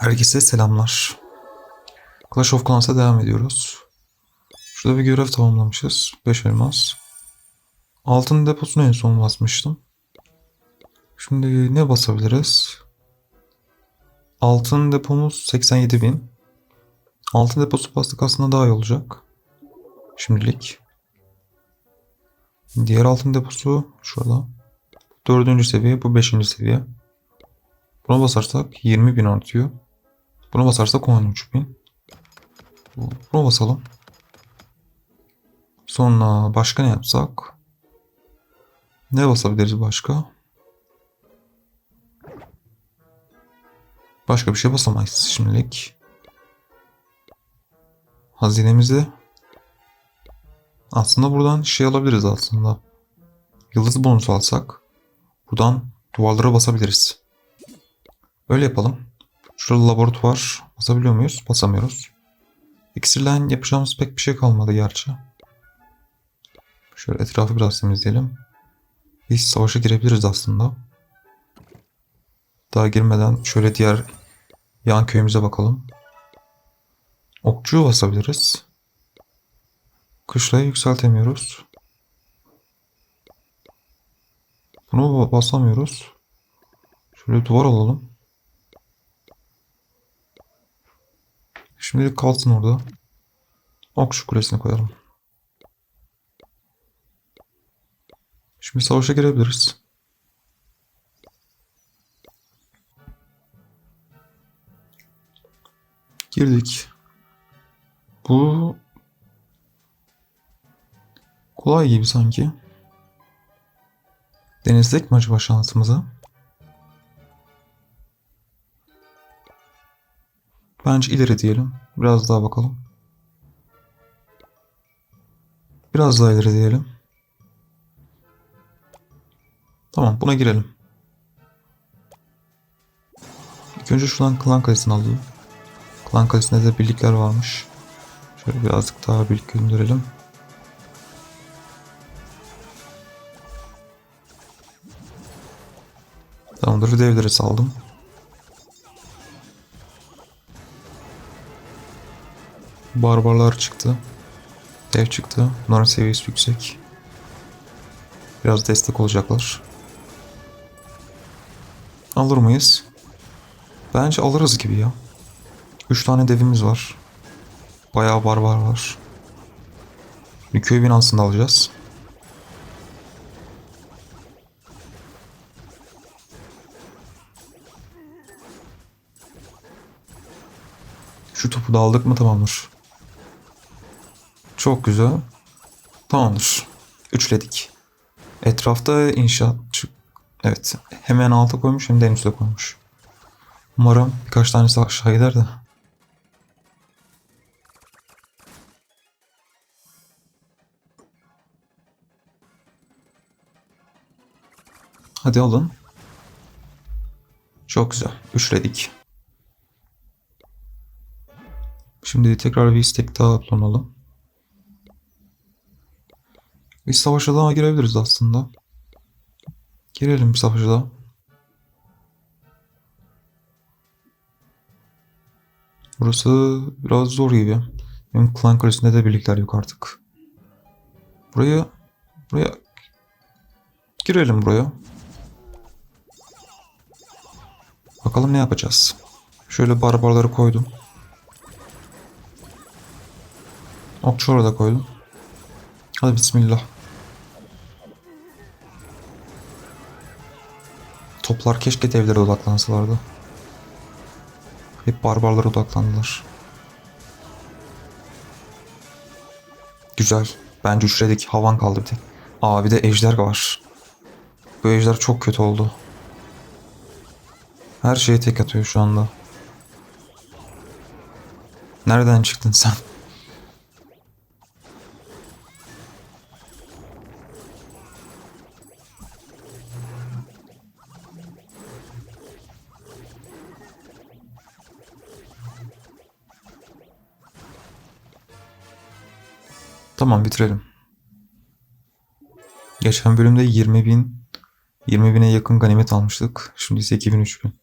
Herkese selamlar. Clash of Clans'a devam ediyoruz. Şurada bir görev tamamlamışız. 5 elmas. Altın deposunu en son basmıştım. Şimdi ne basabiliriz? Altın depomuz 87.000. Altın deposu bastık aslında daha iyi olacak. Şimdilik. Diğer altın deposu şurada. Dördüncü seviye, bu beşinci seviye. Buna basarsak 20.000 artıyor. Buna basarsak 13.000. Buna basalım. Sonra başka ne yapsak? Ne basabiliriz başka? Başka bir şey basamayız şimdilik. Hazinemizi aslında buradan şey alabiliriz aslında. Yıldız bonusu alsak buradan duvarlara basabiliriz. Öyle yapalım. Şurada laboratuvar basabiliyor muyuz? Basamıyoruz. İksirle yapacağımız pek bir şey kalmadı gerçi. Şöyle etrafı biraz temizleyelim. Biz savaşa girebiliriz aslında. Daha girmeden şöyle diğer yan köyümüze bakalım. Okçuyu basabiliriz. Kışlayı yükseltemiyoruz. Bunu ba- basamıyoruz. Şöyle duvar alalım. Şimdilik kalsın orada. Okçu kulesine koyalım. Şimdi savaşa girebiliriz. Girdik. Bu kolay gibi sanki. Denizlek mi acaba şansımıza? Bence ileri diyelim. Biraz daha bakalım. Biraz daha ileri diyelim. Tamam buna girelim. İlk önce şuradan klan kalesini alalım. Klan kalesinde de birlikler varmış. Şöyle birazcık daha birlik gönderelim. Tamamdır devleri saldım. Barbarlar çıktı. Dev çıktı. Bunların seviyesi yüksek. Biraz destek olacaklar. Alır mıyız? Bence alırız gibi ya. 3 tane devimiz var. Bayağı barbar var. Bir köy binasını da alacağız. Şu topu da aldık mı tamamdır. Çok güzel. Tamamdır. Üçledik. Etrafta inşaat. Evet. Hemen alta koymuş hem de en üstte koymuş. Umarım birkaç tanesi aşağı gider de. Hadi alın. Çok güzel. Üçledik. Şimdi tekrar bir istek daha uplanalım. Bir savaşa daha girebiliriz aslında. Girelim bir savaşa daha. Burası biraz zor gibi. Benim klan kalesinde de birlikler yok artık. Buraya buraya girelim buraya. Bakalım ne yapacağız. Şöyle barbarları koydum. Okçu orada koydum. Hadi bismillah. Toplar keşke devlere odaklansalardı. Hep barbarlara odaklandılar. Güzel. Bence üçledik. Havan kaldı bir tek. Aa bir de ejder var. Bu ejder çok kötü oldu. Her şeye tek atıyor şu anda. Nereden çıktın sen? Tamam bitirelim. Geçen bölümde 20 bin 20 bine yakın ganimet almıştık. Şimdi ise 2000 3000.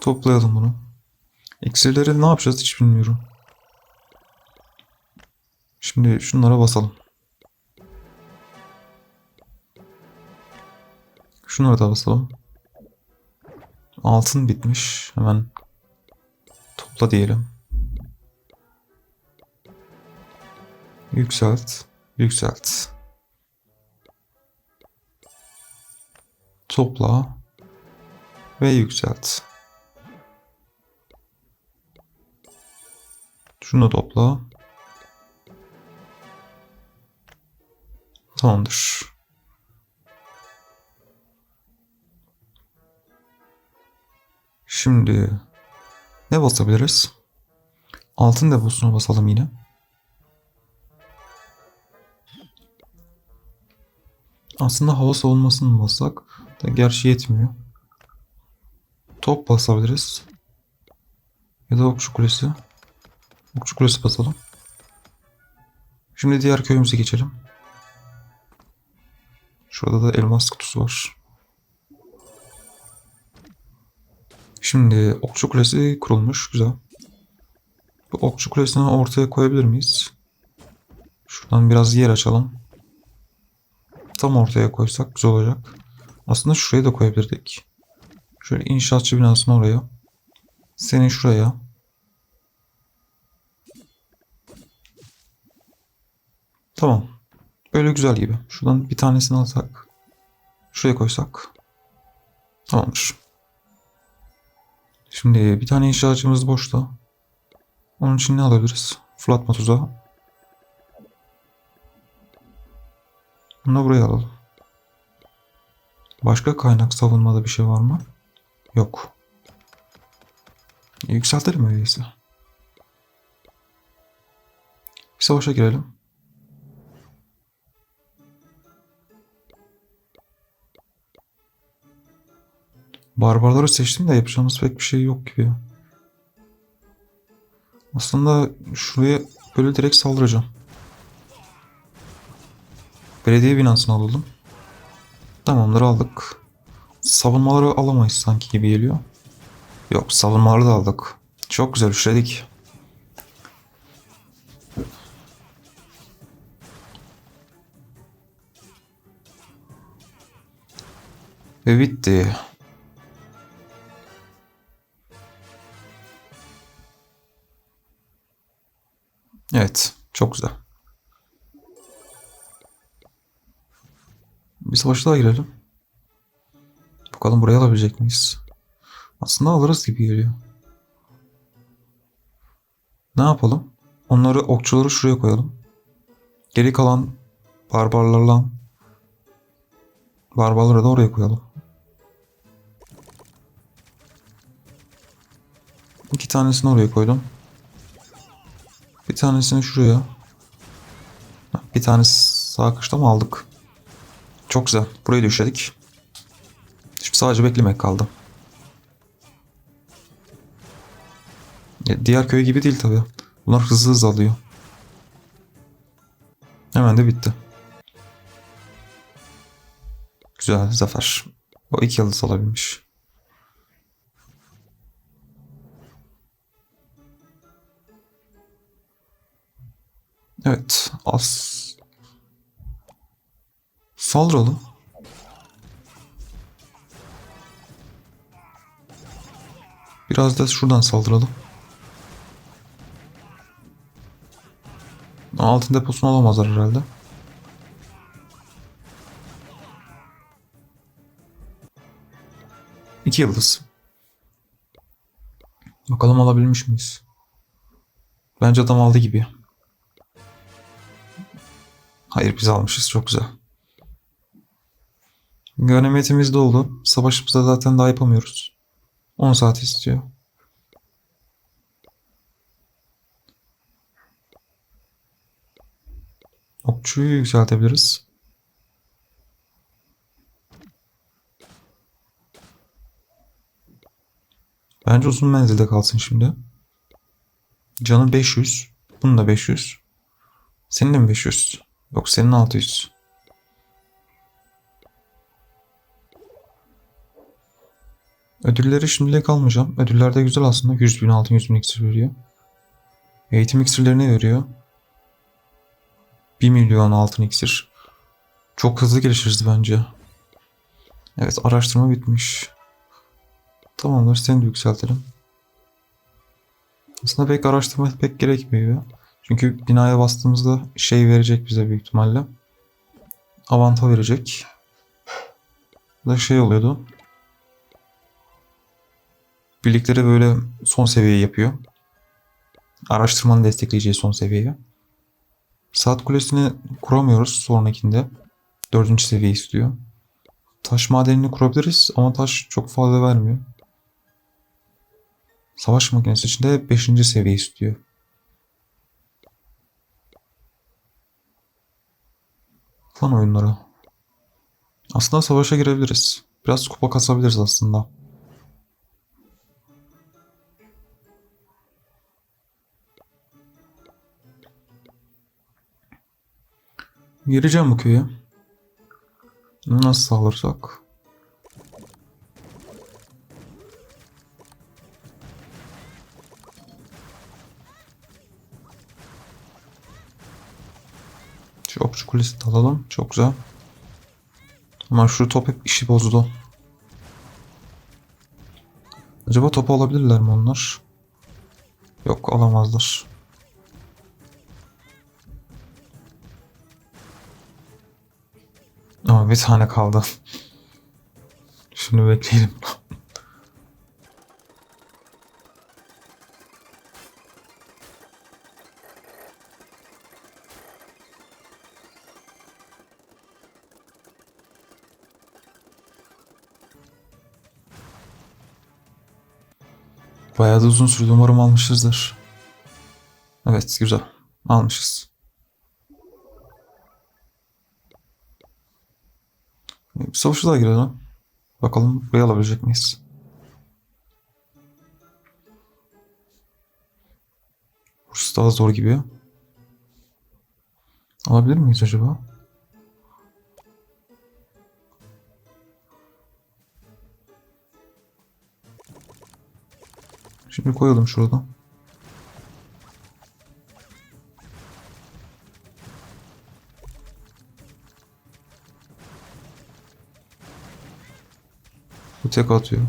Toplayalım bunu. İksirleri ne yapacağız hiç bilmiyorum. Şimdi şunlara basalım. Şunlara da basalım. Altın bitmiş. Hemen topla diyelim. Yükselt. Yükselt. Topla. Ve yükselt. Şunu topla. Tamamdır. Şimdi ne basabiliriz? Altın deposuna basalım yine. Aslında hava savunmasını bassak? Da gerçi yetmiyor. Top basabiliriz. Ya da okçu kulesi. Okçu kulesi basalım. Şimdi diğer köyümüze geçelim. Şurada da elmas kutusu var. Şimdi okçu kulesi kurulmuş. Güzel. Bu okçu kulesini ortaya koyabilir miyiz? Şuradan biraz yer açalım. Tam ortaya koysak güzel olacak. Aslında şuraya da koyabilirdik. Şöyle inşaatçı binasını oraya. Senin şuraya. Tamam. Böyle güzel gibi. Şuradan bir tanesini alsak. Şuraya koysak. Tamamdır. Şimdi bir tane inşaatçımız boşta. Onun için ne alabiliriz? Fırlatma tuzağı. Bunu da buraya alalım. Başka kaynak savunmada bir şey var mı? Yok. E, yükseltelim öyleyse. Bir savaşa girelim. Barbarları seçtim de yapacağımız pek bir şey yok gibi. Aslında şuraya böyle direkt saldıracağım. Belediye binasını alalım. Tamamdır aldık. Savunmaları alamayız sanki gibi geliyor. Yok savunmaları da aldık. Çok güzel üçledik. Ve bitti. Evet. Çok güzel. Bir savaşa daha girelim. Bakalım buraya alabilecek miyiz? Aslında alırız gibi geliyor. Ne yapalım? Onları okçuları şuraya koyalım. Geri kalan barbarlarla barbarları da oraya koyalım. İki tanesini oraya koydum. Bir tanesini şuraya. Bir tanesi sağ kışta mı aldık? Çok güzel. Burayı düşledik. Şimdi sadece beklemek kaldı. Diğer köy gibi değil tabi. Bunlar hızlı hızlı alıyor. Hemen de bitti. Güzel zafer. O iki yıldız alabilmiş. Evet. Az. Saldıralım. Biraz da şuradan saldıralım. Altın deposunu alamazlar herhalde. İki yıldız. Bakalım alabilmiş miyiz? Bence adam aldı gibi. Hayır biz almışız çok güzel. Ganimetimiz de oldu. Savaşımızda zaten daha yapamıyoruz. 10 saat istiyor. Okçuyu yükseltebiliriz. Bence uzun menzilde kalsın şimdi. Canı 500. Bunun da 500. Senin de mi 500? Yok senin 600. Ödülleri şimdilik almayacağım. Ödüller de güzel aslında. 100 bin altın 100 bin iksir veriyor. Eğitim iksirlerini veriyor. 1 milyon altın iksir. Çok hızlı gelişiriz bence. Evet araştırma bitmiş. Tamamdır seni de yükseltelim. Aslında pek araştırma pek gerekmiyor. Çünkü binaya bastığımızda şey verecek bize büyük ihtimalle. Avanta verecek. Bu da şey oluyordu. Birlikleri böyle son seviye yapıyor. Araştırmanın destekleyeceği son seviyeye. Saat kulesini kuramıyoruz sonrakinde. Dördüncü seviye istiyor. Taş madenini kurabiliriz ama taş çok fazla vermiyor. Savaş makinesi için de 5. seviye istiyor. Klan oyunları. Aslında savaşa girebiliriz. Biraz kupa kasabiliriz aslında. Gireceğim bu köye. Nasıl sağlarsak. Şu okçu kulesini de alalım. Çok güzel. Ama şu top hep işi bozdu. Acaba topu alabilirler mi onlar? Yok alamazlar. Bir tane kaldı. Şunu bekleyelim. Bayağı da uzun sürdü. Umarım almışızdır. Evet güzel. Almışız. Daha girelim. Bakalım burayı alabilecek miyiz? Burası daha zor gibi. Alabilir miyiz acaba? Şimdi koyalım şurada. Tek atıyor.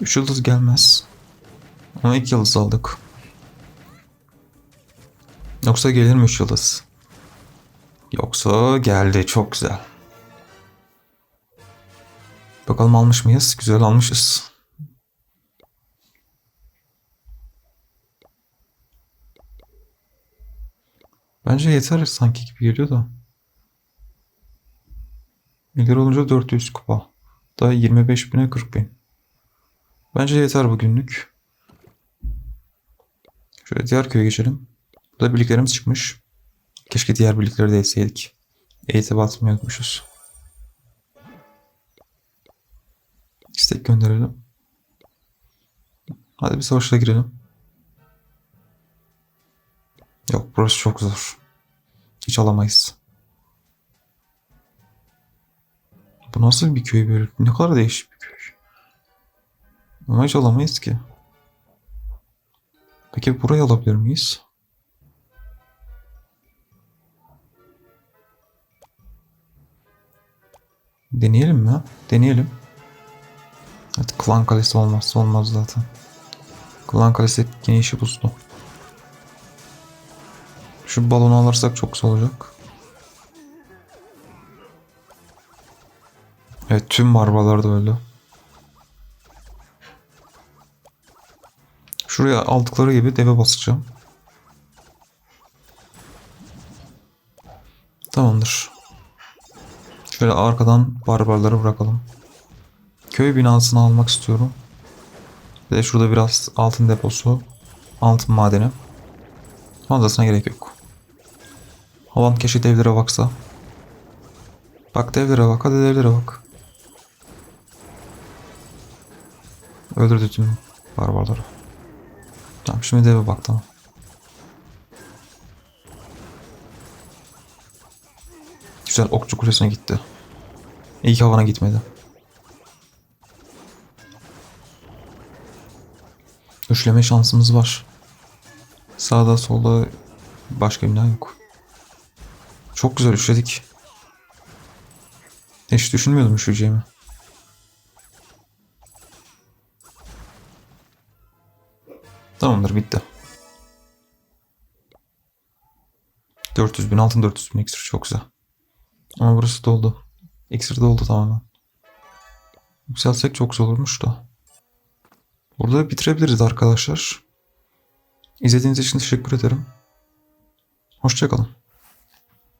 Üç yıldız gelmez. Ama iki yıldız aldık. Yoksa gelir mi üç yıldız? Yoksa geldi. Çok güzel. Bakalım almış mıyız? Güzel almışız. Bence yeter sanki gibi geliyor da. İleri olunca 400 kupa. Daha 25 bine 40 bin. Bence yeter bugünlük. Şöyle diğer köye geçelim. Burada birliklerimiz çıkmış. Keşke diğer birlikleri de etseydik. Eğitime atmayı unutmuşuz. İstek gönderelim. Hadi bir savaşa girelim. Yok burası çok zor. Alamayız. Bu nasıl bir köy böyle? Ne kadar değişik bir köy. Ama hiç alamayız ki. Peki burayı alabilir miyiz? Deneyelim mi? Deneyelim. Evet, klan kalesi olmazsa olmaz zaten. Klan kalesi yine işi bozdu. Şu balonu alırsak çok güzel olacak. Evet tüm barbarlar da öldü. Şuraya aldıkları gibi deve basacağım. Tamamdır. Şöyle arkadan barbarları bırakalım. Köy binasını almak istiyorum. De şurada biraz altın deposu. Altın madeni. Fazlasına gerek yok. Olan keşke devlere baksa. Bak devlere bak hadi devlere bak. Öldürdü tüm barbarları. Tamam şimdi deve bak tamam. Güzel okçu kulesine gitti. İyi ki havana gitmedi. Üçleme şansımız var. Sağda solda başka bina yok. Çok güzel üçledik. Hiç düşünmüyordum üşüyeceğimi. Tamamdır bitti. 400 bin altın 400 bin iksir çok güzel. Ama burası doldu. İksir doldu tamamen. Yükseltsek çok güzel olurmuş da. Burada bitirebiliriz arkadaşlar. İzlediğiniz için teşekkür ederim. Hoşçakalın.